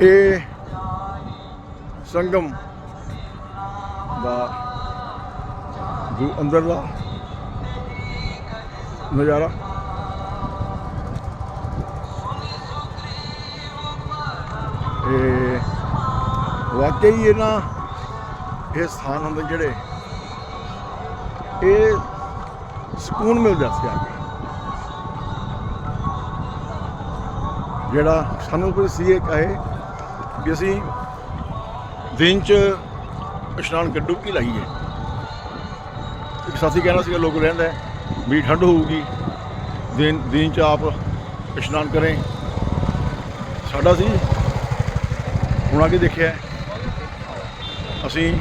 ਇਹ ਸੰਗਮ ਦਾ ਜੋ ਅੰਦਰ ਦਾ ਨਜ਼ਾਰਾ। ਇਹ ਵਾਕਈ ਇਹ ਨਾ ਇਹ ਸਥਾਨ ਹੁੰਦੇ ਜਿਹੜੇ ਇਹ ਸਕੂਨ ਮਿਲਦਾ ਸੀ ਆ ਕੇ। ਜਿਹੜਾ ਸਾਨੂੰ ਕੋਈ ਸੀ ਇਹ ਕਹੇ ਵੀ ਅਸੀਂ ਦਿਨ ਚ ਇਸ਼ਨਾਨ ਕਰ ਡੁਬਕੀ ਲਾਈਏ? ਇੱਕ ਸਾਥੀ ਕਹਿਣਾ ਸੀਗਾ, ਲੋਕ ਰਹਿੰਦਾ ਵੀ ਠੰਡ ਹੋਊਗੀ, ਦਿਨ ਦਿਨ ਚ ਆਪ ਇਸ਼ਨਾਨ ਕਰੇ। ਸਾਡਾ ਸੀ, ਹੁਣ ਆ ਕੇ ਦੇਖਿਆ, ਅਸੀਂ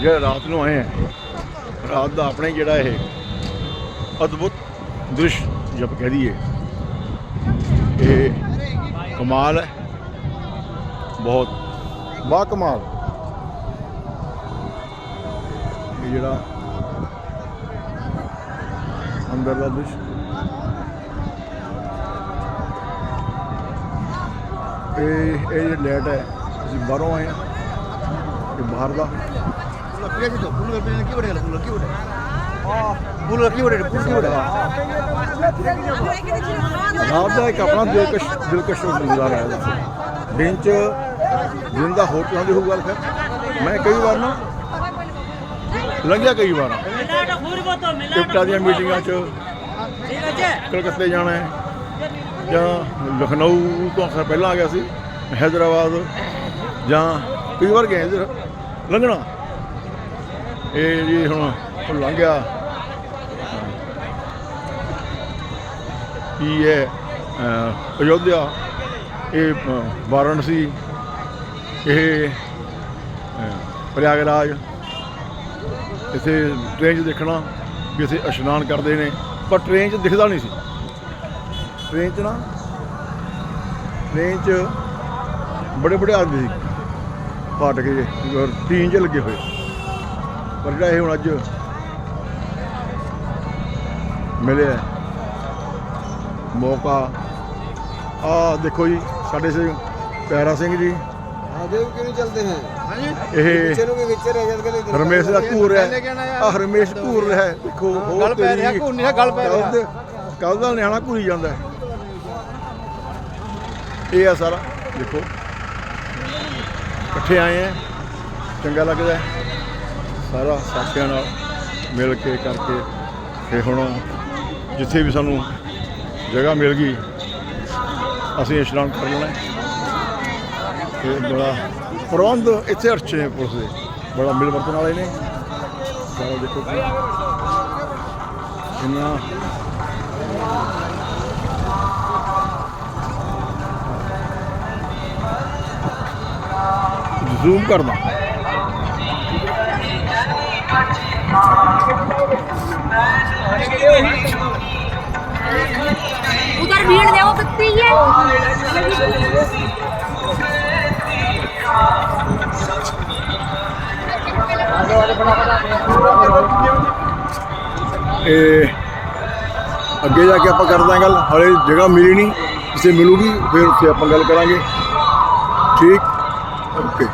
ਜਿਹੜਾ ਰਾਤ ਨੂੰ ਆਏ ਹਾਂ, ਰਾਤ ਦਾ ਆਪਣੇ ਜਿਹੜਾ ਇਹ ਅਦਭੁਤ ਦ੍ਰਿਸ਼, ਜਪ ਕਹਿ ਦਈਏ, ਇਹ ਕਮਾਲ ਹੈ। ਬਹੁਤ ਬਾ ਕਮਾਲ ਇਹ ਜਿਹੜਾ ਅੰਦਰ ਦਾ ਦ੍ਰਿਸ਼ ਇਹ ਇਹ ਜਿਹੜੀ ਲਾਈਟ ਹੈ ਅਸੀਂ ਬਾਹਰੋਂ ਆਏ ਹਾਂ ਇਹ ਬਾਹਰ ਦਾ Pula gitu, pula pula lagi boleh, pula lagi boleh. Oh, pula lagi boleh, pula lagi boleh. ਰਾਤ ਦਾ ਇੱਕ ਆਪਣਾ ਦਿਲਕਸ਼ ਦਿਲਕਸ਼ ਨਜ਼ਾਰਾ ਹੈ ਇਹਦਾ। ਦਾ ਹੋਟਲਾਂ ਦੀ ਹੋਊ ਗੱਲ ਫਿਰ। ਮੈਂ ਕਈ ਵਾਰ ਨਾ ਲੰਘਿਆ ਕਈ ਵਾਰ। ਟਿਕਟਾਂ ਦੀਆਂ ਮੀਟਿੰਗਾਂ ਚ ਕਲਕੱਤੇ ਜਾਣਾ ਹੈ। ਜਾਂ ਲਖਨਊ ਤੋਂ ਅਕਸਰ ਪਹਿਲਾਂ ਆ ਗਿਆ ਸੀ ਹੈਦਰਾਬਾਦ। ਜਾਂ ਕਈ ਵਾਰ ਗਏ ਇੱਧਰ ਲੰਘਣਾ। ਇਹ ਜੀ ਹੁਣ ਉਹ ਲੰਘ ਗਿਆ। ਕੀ ਹੈ ਅਯੋਧਿਆ ਇਹ ਵਾਰਾਣਸੀ। ਇਹ ਪ੍ਰਯਾਗਰਾਜ। ਇੱਥੇ ਟ੍ਰੇਨ 'ਚ ਦੇਖਣਾ ਵੀ ਇੱਥੇ ਇਸ਼ਨਾਨ ਕਰਦੇ ਨੇ, ਪਰ ਟ੍ਰੇਨ 'ਚ ਦਿਖਦਾ ਨਹੀਂ ਸੀ। ਟ੍ਰੇਨ 'ਚ ਨਾ ਟ੍ਰੇਨ 'ਚ ਬੜੇ ਬੜੇ ਆਦਮੀ ਸੀ। ਫਾਟਕ ਜੇ ਟੀਨ 'ਚ ਲੱਗੇ ਹੋਏ। ਪਰ ਜਿਹੜਾ ਇਹ ਹੁਣ ਅੱਜ ਮਿਲਿਆ ਮੌਕਾ ਆ ਦੇਖੋ ਜੀ, ਸਾਡੇ ਸਿੰਘ ਪਿਆਰਾ ਸਿੰਘ ਜੀ आगे क्यों नहीं चलते हैं? हाँ जी। ਇਹ पीछे नु भी पीछे रह जाते हैं। ਹਰਮੇਸ਼ ਦਾ ਘੂਰ पहले कहना ਹੈ यार। ਆ ਹਰਮੇਸ਼ ਘੂਰ ਰਿਹਾ ਹੈ। ਦੇਖੋ ਹਾਂ, ਹੋਰ ਗੱਲ ਪੈ ਰਿਹਾ, ਘੂਰ ਨਹੀਂ ਹੈ, ਗੱਲ ਪੈ ਰਿਹਾ। ਕੱਲ ਦਾ ਨਿਆਣਾ ਘੂਰੀ ਜਾਂਦਾ ਹੈ ਇਹ ਆ ਸਾਰਾ ਦੇਖੋ ਇਕੱਠੇ ਆਏ ਆ ਚੰਗਾ ਲੱਗਦਾ ਹੈ ਸਾਰਾ ਸਾਥੀਆਂ ਨਾਲ ਮਿਲ ਕੇ ਕਰਕੇ ਤੇ ਹੁਣ ਜਿੱਥੇ ਵੀ ਸਾਨੂੰ ਜਗ੍ਹਾ ਮਿਲ ਗਈ ਅਸੀਂ ਇਸ਼ਨਾਨ ਕਰ ਲੈਣਾ ਹੈ। ਤੇ ਬੜਾ ਪ੍ਰਬੰਧ ਇੱਥੇ ਅੱਛੇ ਨੇ ਪੁਲਿਸ ਦੇ ਬੜਾ ਮਿਲ ਵਰਤਣ ਵਾਲੇ ਨੇ ਸਾਰਾ ਦੇਖੋ ਕੀ ਇੰਨਾ ਜ਼ੂਮ ਕਰਨਾ उधर भीड़ देखो कितनी है ਇਹ ਅੱਗੇ ਜਾ ਕੇ ਆਪਾਂ ਕਰਦੇ ਹਾਂ ਗੱਲ, ਹਲੇ ਜਗ੍ਹਾ ਮਿਲੀ ਨਹੀਂ ਕਿਸੇ ਮਿਲੂਗੀ, ਫਿਰ ਉੱਥੇ ਆਪਾਂ ਗੱਲ ਕਰਾਂਗੇ। ਠੀਕ? ਓਕੇ